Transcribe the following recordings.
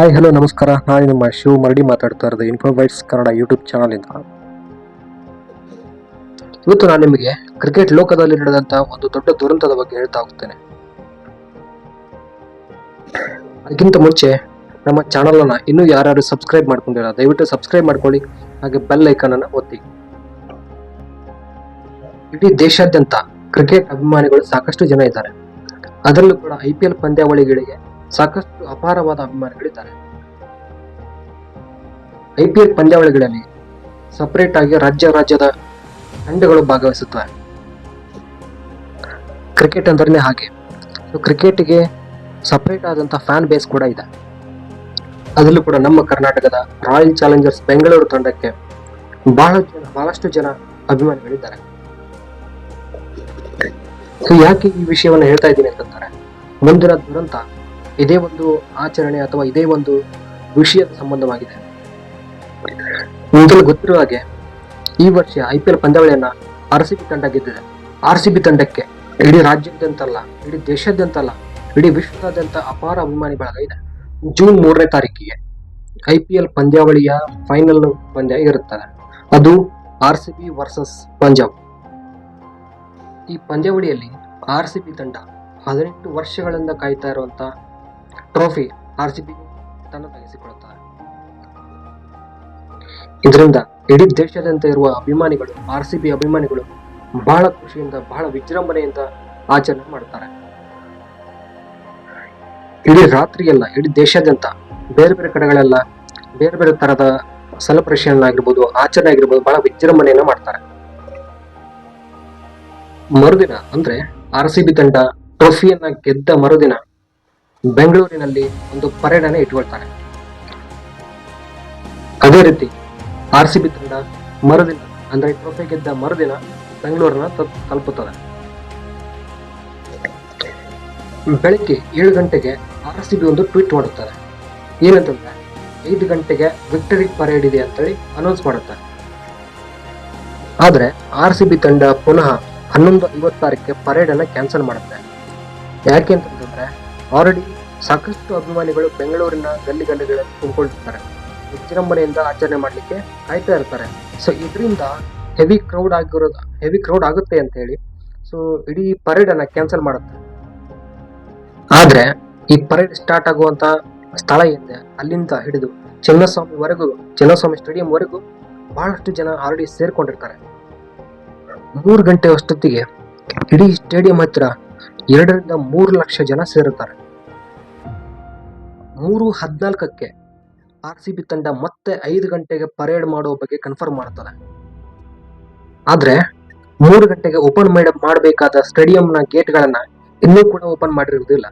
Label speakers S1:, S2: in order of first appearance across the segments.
S1: Hi hello ನಮಸ್ಕಾರ. ನಾನು ನಿಮ್ಮ ಶಿವ ಮರಡಿ ಮಾತಾಡ್ತಾ ಇರೋದು ಇನ್ಫೋಬೈಟ್ಸ್ ಕನ್ನಡ ಯೂಟ್ಯೂಬ್ ಇಂದ. ಇವತ್ತು ನಾನು ನಿಮಗೆ ಕ್ರಿಕೆಟ್ ಲೋಕದಲ್ಲಿ ನಡೆದಂತಹ ಒಂದು ದೊಡ್ಡ ದುರಂತದ ಬಗ್ಗೆ ಹೇಳ್ತಾ ಹೋಗ್ತೇನೆ. ಅದಕ್ಕಿಂತ ಮುಂಚೆ ನಮ್ಮ ಚಾನಲ್ ಅನ್ನ ಇನ್ನೂ ಯಾರು ಸಬ್ಸ್ಕ್ರೈಬ್ ಮಾಡ್ಕೊಂಡಿಲ್ಲ, ದಯವಿಟ್ಟು ಸಬ್ಸ್ಕ್ರೈಬ್ ಮಾಡ್ಕೊಳ್ಳಿ, ಹಾಗೆ ಬೆಲ್ ಐಕನ್ ಅನ್ನು ಒತ್ತಿ. ಇಡೀ ದೇಶಾದ್ಯಂತ ಕ್ರಿಕೆಟ್ ಅಭಿಮಾನಿಗಳು ಸಾಕಷ್ಟು ಜನ ಇದ್ದಾರೆ. ಅದರಲ್ಲೂ ಕೂಡ ಐ ಪಿ ಎಲ್ ಪಂದ್ಯಾವಳಿಗಳಿಗೆ ಸಾಕಷ್ಟು ಅಪಾರವಾದ ಅಭಿಮಾನಿಗಳಿದ್ದಾರೆ. ಐ ಪಿ ಎಲ್ ಪಂದ್ಯಾವಳಿಗಳಲ್ಲಿ ಸಪರೇಟ್ ಆಗಿ ರಾಜ್ಯ ರಾಜ್ಯದ ತಂಡಗಳು ಭಾಗವಹಿಸುತ್ತವೆ. ಕ್ರಿಕೆಟ್ ಅಂದ್ರೆ ಹಾಗೆ. ಕ್ರಿಕೆಟ್ಗೆ ಸಪರೇಟ್ ಆದಂತ ಫ್ಯಾನ್ ಬೇಸ್ ಕೂಡ ಇದೆ. ಅದರಲ್ಲೂ ಕೂಡ ನಮ್ಮ ಕರ್ನಾಟಕದ ರಾಯಲ್ ಚಾಲೆಂಜರ್ಸ್ ಬೆಂಗಳೂರು ತಂಡಕ್ಕೆ ಬಹಳ ಜನ, ಬಹಳಷ್ಟು ಜನ ಅಭಿಮಾನಿಗಳಿದ್ದಾರೆ. ಯಾಕೆ ಈ ವಿಷಯವನ್ನು ಹೇಳ್ತಾ ಇದ್ದೀನಿ ಅಂತಂದರೆ ಮುಂದಿನ ದುರಂತ ಇದೇ ಒಂದು ಆಚರಣೆ ಅಥವಾ ಇದೇ ಒಂದು ವಿಷಯದ ಸಂಬಂಧವಾಗಿದೆ. ಮೊದಲು ಗೊತ್ತಿರುವ ಹಾಗೆ ಈ ವರ್ಷ ಐ ಪಿ ಎಲ್ ಪಂದ್ಯಾವಳಿಯನ್ನ ಆರ್ ಸಿ ಬಿ ತಂಡ ಗೆದ್ದಿದೆ. ಆರ್ ಸಿ ಬಿ ತಂಡಕ್ಕೆ ಇಡೀ ರಾಜ್ಯದಂತಲ್ಲ ಇಡೀ ದೇಶದಂತಲ್ಲ ಇಡೀ ವಿಶ್ವದಾದ್ಯಂತ ಅಪಾರ ಅಭಿಮಾನಿ ಬಳಗ ಇದೆ. ಜೂನ್ ಮೂರನೇ ತಾರೀಕಿಗೆ ಐ ಪಿ ಎಲ್ ಪಂದ್ಯಾವಳಿಯ ಫೈನಲ್ ಪಂದ್ಯ ಇರುತ್ತದೆ ಅದು R C B versus Punjab. ಈ ಪಂದ್ಯಾವಳಿಯಲ್ಲಿ ಆರ್ ಸಿ ಬಿ ತಂಡ ಹದಿನೆಂಟು ವರ್ಷಗಳಿಂದ ಕಾಯ್ತಾ ಇರುವಂತ ಟ್ರೋಫಿ ಆರ್ ಸಿ ಬಿ ತನ್ನದಾಗಿಸಿಕೊಳ್ಳುತ್ತದೆ ಇದರಿಂದ ಇಡೀ ದೇಶಾದ್ಯಂತ ಇರುವ ಅಭಿಮಾನಿಗಳು ಆರ್ ಸಿ ಬಿ ಅಭಿಮಾನಿಗಳು ಬಹಳ ಖುಷಿಯಿಂದ, ಬಹಳ ವಿಜೃಂಭಣೆಯಿಂದ ಆಚರಣೆ ಮಾಡುತ್ತಾರೆ. ಇಡೀ ರಾತ್ರಿಯೆಲ್ಲ, ಇಡೀ ದೇಶಾದ್ಯಂತ ಬೇರೆ ಬೇರೆ ಕಡೆಗಳೆಲ್ಲ ಬೇರೆ ಬೇರೆ ತರದ ಸೆಲೆಬ್ರೇಷನ್ ಆಗಿರ್ಬೋದು, ಆಚರಣೆ ಆಗಿರ್ಬೋದು ಬಹಳ ವಿಜೃಂಭಣೆಯನ್ನ ಮಾಡ್ತಾರೆ. ಮರುದಿನ ಅಂದ್ರೆ ಆರ್ ಸಿ ಬಿ ತಂಡ ಟ್ರೋಫಿಯನ್ನ ಗೆದ್ದ ಮರುದಿನ ಬೆಂಗಳೂರಿನಲ್ಲಿ ಒಂದು ಪರೇಡ್ ಅನ್ನ ಇಟ್ಕೊಳ್ತಾರೆ. ಅದೇ ರೀತಿ ಆರ್ ಸಿ ಬಿ ತಂಡ ಮರುದಿನ, ಅಂದ್ರೆ ಟ್ರೋಫಿ ಗೆದ್ದ ಮರುದಿನ ಬೆಂಗಳೂರನ್ನ ತಲುಪ್- ತಲುಪುತ್ತದೆ. ಬೆಳಿಗ್ಗೆ ಏಳು ಗಂಟೆಗೆ ಆರ್ ಸಿ ಬಿ ಒಂದು ಟ್ವೀಟ್ ಮಾಡುತ್ತಾರೆ. ಏನಂತಂದ್ರೆ, ಐದು ಗಂಟೆಗೆ ವಿಕ್ಟರಿ ಪರೇಡ್ ಇದೆ ಅಂತೇಳಿ ಅನೌನ್ಸ್ ಮಾಡುತ್ತಾರೆ. ಆದ್ರೆ ಆರ್ ಸಿ ಬಿ ತಂಡ ಪುನಃ ಹನ್ನೊಂದು ಐವತ್ತಾರಕ್ಕೆ ಪರೇಡ್ ಅನ್ನ ಕ್ಯಾನ್ಸಲ್ ಮಾಡುತ್ತೆ. ಯಾಕೆ ಅಂತಂದ್ರೆ ಆಲ್ರೆಡಿ ಸಾಕಷ್ಟು ಅಭಿಮಾನಿಗಳು ಬೆಂಗಳೂರಿನ ಗಲ್ಲಿ ಗಲ್ಲಿಗಳಲ್ಲಿ ತುಂಬಿಕೊಂಡಿರ್ತಾರೆ ವಿಜೃಂಭಣೆಯಿಂದ ಆಚರಣೆ ಮಾಡಲಿಕ್ಕೆ ಕಾಯ್ತಾ ಇರ್ತಾರೆ. ಸೊ ಇದರಿಂದ ಹೆವಿ ಕ್ರೌಡ್ ಆಗಿರೋದು ಹೆವಿ ಕ್ರೌಡ್ ಆಗುತ್ತೆ ಅಂತ ಹೇಳಿ ಸೊ ಇಡೀ ಪರೇಡ್ ಅನ್ನ ಕ್ಯಾನ್ಸಲ್ ಮಾಡುತ್ತೆ. ಆದ್ರೆ, ಈ ಪರೇಡ್ ಸ್ಟಾರ್ಟ್ ಆಗುವಂತ ಸ್ಥಳ ಏನಿದೆ ಅಲ್ಲಿಂದ ಹಿಡಿದು ಚಿನ್ನಸ್ವಾಮಿವರೆಗೂ, ಚಿನ್ನಸ್ವಾಮಿ ಸ್ಟೇಡಿಯಂ ವರೆಗೂ ಬಹಳಷ್ಟು ಜನ ಆಲ್ರೆಡಿ ಸೇರ್ಕೊಂಡಿರ್ತಾರೆ. ಮೂರು ಗಂಟೆ ಅಷ್ಟೊತ್ತಿಗೆ ಇಡೀ ಸ್ಟೇಡಿಯಂ ಹತ್ತಿರ ಎರಡರಿಂದ ಮೂರು ಲಕ್ಷ ಜನ ಸೇರುತ್ತಾರೆ. ಮೂರು ಹದಿನಾಲ್ಕಕ್ಕೆ ಆರ್ ಸಿ ಬಿ ತಂಡ ಮತ್ತೆ ಐದು ಗಂಟೆಗೆ ಪರೇಡ್ ಮಾಡೋ ಬಗ್ಗೆ ಕನ್ಫರ್ಮ್ ಮಾಡ್ತಾರೆ ಆದ್ರೆ ಮೂರು ಗಂಟೆಗೆ ಓಪನ್ ಮಾಡ, ಮಾಡಬೇಕಾದ ಸ್ಟೇಡಿಯಂನ ಗೇಟ್ಗಳನ್ನು ಇನ್ನೂ ಕೂಡ ಓಪನ್ ಮಾಡಿರುವುದಿಲ್ಲ.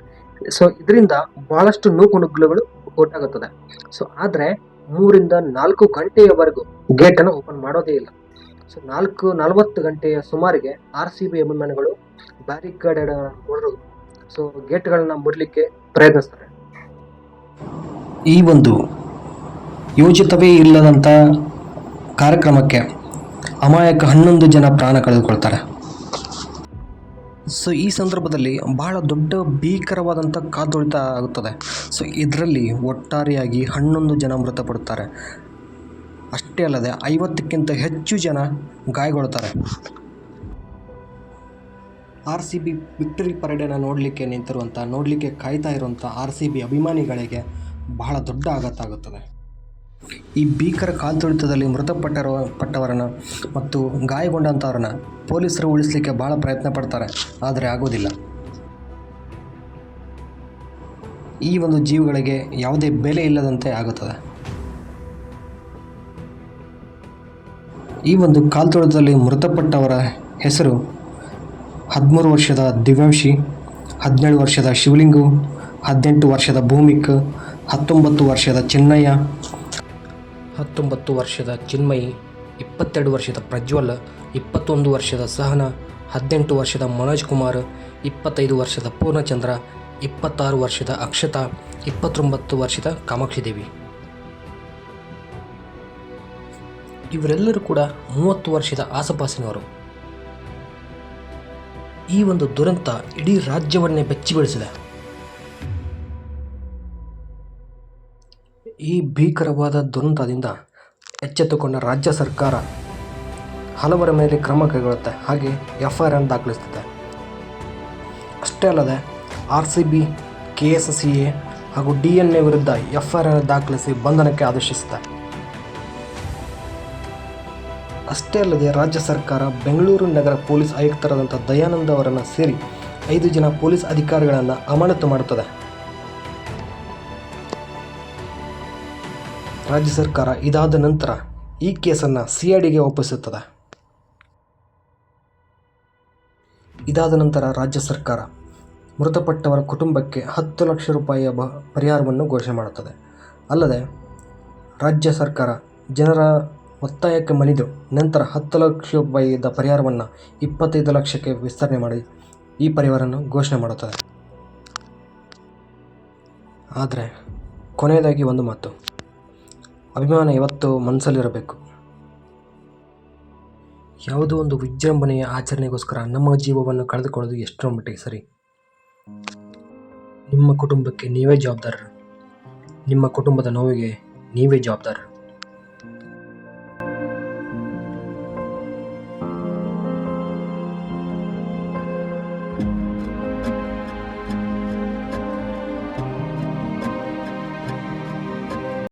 S1: ಸೊ ಇದರಿಂದ ಬಹಳಷ್ಟು ನೂಕು ನುಗ್ಗಲುಗಳು ಒಟ್ಟಾಗುತ್ತದೆ ಸೊ ಆದರೆ ಮೂರಿಂದ ನಾಲ್ಕು ಗಂಟೆಯವರೆಗೂ ಗೇಟನ್ನು ಓಪನ್ ಮಾಡೋದೇ ಇಲ್ಲ. ಸೊ ನಾಲ್ಕು ನಲವತ್ತು ಗಂಟೆಯ ಸುಮಾರಿಗೆ ಆರ್ ಸಿ ಬಿ ಅಭಿಮಾನಿಗಳು ಬ್ಯಾರಿಕೇಡ್ ಮುರಿದು ಸೊ ಗೇಟ್ಗಳನ್ನ ಮುರ್ಲಿಕ್ಕೆ ಪ್ರಯತ್ನಿಸ್ತಾರೆ.
S2: ಈ ಒಂದು ಯೋಜಿತವೇ ಇಲ್ಲದಂಥ ಕಾರ್ಯಕ್ರಮಕ್ಕೆ ಅಮಾಯಕ ಹನ್ನೊಂದು ಜನ ಪ್ರಾಣ ಕಳೆದುಕೊಳ್ತಾರೆ. ಸೊ ಈ ಸಂದರ್ಭದಲ್ಲಿ ಬಹಳ ದೊಡ್ಡ ಭೀಕರವಾದಂಥ ಕಾದೊಳಿತ ಆಗುತ್ತದೆ. ಸೊ ಇದರಲ್ಲಿ ಒಟ್ಟಾರೆಯಾಗಿ ಹನ್ನೊಂದು ಜನ ಮೃತಪಡುತ್ತಾರೆ. ಅಷ್ಟೇ ಅಲ್ಲದೆ ಐವತ್ತಕ್ಕಿಂತ ಹೆಚ್ಚು ಜನ ಗಾಯಗೊಳ್ತಾರೆ ಆರ್ ಸಿ ಬಿ ವಿಕ್ಟರಿ ಪರೇಡನ್ನು ನೋಡಲಿಕ್ಕೆ ನಿಂತಿರುವಂಥ ನೋಡಲಿಕ್ಕೆ ಕಾಯ್ತಾ ಇರುವಂಥ ಆರ್ ಸಿ ಬಿ ಅಭಿಮಾನಿಗಳಿಗೆ ಬಹಳ ದೊಡ್ಡ ಆಘಾತ ಆಗುತ್ತದೆ. ಈ ಭೀಕರ ಕಾಲ್ತುಳಿತದಲ್ಲಿ ಮೃತಪಟ್ಟರುವ ಪಟ್ಟವರನ್ನು ಮತ್ತು ಗಾಯಗೊಂಡಂಥವ್ರನ್ನ ಪೊಲೀಸರು ಉಳಿಸಲಿಕ್ಕೆ ಭಾಳ ಪ್ರಯತ್ನ ಪಡ್ತಾರೆ, ಆದರೆ ಆಗೋದಿಲ್ಲ. ಈ ಒಂದು ಜೀವಗಳಿಗೆ ಯಾವುದೇ ಬೆಲೆ ಇಲ್ಲದಂತೆ ಆಗುತ್ತದೆ. ಈ ಒಂದು ಕಾಲ್ತುಳಿತದಲ್ಲಿ ಮೃತಪಟ್ಟವರ ಹೆಸರು ಹದಿಮೂರು ವರ್ಷದ ದಿವ್ಯಾಂಶಿ, ಹದಿನೇಳು ವರ್ಷದ ಶಿವಲಿಂಗು, ಹದಿನೆಂಟು ವರ್ಷದ ಭೂಮಿಕ್ ಹತ್ತೊಂಬತ್ತು ವರ್ಷದ ಚಿನ್ನಯ್ಯ. ಹತ್ತೊಂಬತ್ತು ವರ್ಷದ ಚಿನ್ಮಯಿ, ಇಪ್ಪತ್ತೆರಡು ವರ್ಷದ ಪ್ರಜ್ವಲ್, ಇಪ್ಪತ್ತೊಂದು ವರ್ಷದ ಸಹನ, ಹದಿನೆಂಟು ವರ್ಷದ ಮನೋಜ್ ಕುಮಾರ್, ಇಪ್ಪತ್ತೈದು ವರ್ಷದ ಪೂರ್ಣಚಂದ್ರ, ಇಪ್ಪತ್ತಾರು ವರ್ಷದ ಅಕ್ಷತಾ, ಇಪ್ಪತ್ತೊಂಬತ್ತು ವರ್ಷದ ಕಾಮಾಕ್ಷಿ ದೇವಿ ಇವರೆಲ್ಲರೂ ಕೂಡ ಮೂವತ್ತು ವರ್ಷದ ಆಸಪಾಸಿನವರು. ಈ ಒಂದು ದುರಂತ ಇಡೀ ರಾಜ್ಯವನ್ನೇ ಬೆಚ್ಚಿ ಈ ಭೀಕರವಾದ ದುರಂತದಿಂದ ಎಚ್ಚೆತ್ತುಕೊಂಡ ರಾಜ್ಯ ಸರ್ಕಾರ ಹಲವರ ಮೇಲೆ ಕ್ರಮ ಕೈಗೊಳ್ಳುತ್ತೆ. ಹಾಗೆ ಎಫ್ ಆರ್ ಅನ್ನು ದಾಖಲಿಸುತ್ತೆ ಅಷ್ಟೇ ಅಲ್ಲದೆ, R C B, K S C A ಹಾಗೂ ಡಿ ಎನ್ ಎ ವಿರುದ್ಧ ಎಫ್ ಐ ಆರ್ ದಾಖಲಿಸಿ ಬಂಧನಕ್ಕೆ ಆದೇಶಿಸುತ್ತೆ. ಅಷ್ಟೇ ಅಲ್ಲದೆ, ರಾಜ್ಯ ಸರ್ಕಾರ ಬೆಂಗಳೂರು ನಗರ ಪೊಲೀಸ್ ಆಯುಕ್ತರಾದಂಥ ದಯಾನಂದ ಅವರನ್ನು ಸೇರಿ ಐದು ಜನ ಪೊಲೀಸ್ ಅಧಿಕಾರಿಗಳನ್ನು ಅಮಾನತು ಮಾಡುತ್ತದೆ. ರಾಜ್ಯ ಸರ್ಕಾರ ಇದಾದ ನಂತರ ಈ ಕೇಸನ್ನು ಸಿ ಐ ಡಿಗೆ ಒಪ್ಪಿಸುತ್ತದೆ. ಇದಾದ ನಂತರ ರಾಜ್ಯ ಸರ್ಕಾರ ಮೃತಪಟ್ಟವರ ಕುಟುಂಬಕ್ಕೆ ಹತ್ತು ಲಕ್ಷ ರೂಪಾಯಿಯ ಬ ಪರಿಹಾರವನ್ನು ಘೋಷಣೆ ಮಾಡುತ್ತದೆ. ಅಲ್ಲದೆ ರಾಜ್ಯ ಸರ್ಕಾರ ಜನರ ಒತ್ತಾಯಕ್ಕೆ ಮಣಿದು ನಂತರ ಹತ್ತು ಲಕ್ಷ ರೂಪಾಯಿದ ಪರಿಹಾರವನ್ನು ಇಪ್ಪತ್ತೈದು ಲಕ್ಷಕ್ಕೆ ವಿಸ್ತರಣೆ ಮಾಡಿ ಈ ಪರಿಹಾರವನ್ನು ಘೋಷಣೆ ಮಾಡುತ್ತದೆ. ಆದರೆ ಕೊನೆಯದಾಗಿ ಒಂದು ಮಾತು. ಅಭಿಮಾನ ಯಾವತ್ತೂ ಮನಸ್ಸಲ್ಲಿರಬೇಕು ಯಾವುದೋ ಒಂದು ವಿಜೃಂಭಣೆಯ ಆಚರಣೆಗೋಸ್ಕರ ನಮ್ಮ ಜೀವವನ್ನು ಕಳೆದುಕೊಳ್ಳೋದು ಎಷ್ಟರ ಮಟ್ಟಿಗೆ ಸರಿ. ನಿಮ್ಮ ಕುಟುಂಬಕ್ಕೆ ನೀವೇ ಜವಾಬ್ದಾರರು. ನಿಮ್ಮ ಕುಟುಂಬದ ನೋವಿಗೆ ನೀವೇ ಜವಾಬ್ದಾರರು.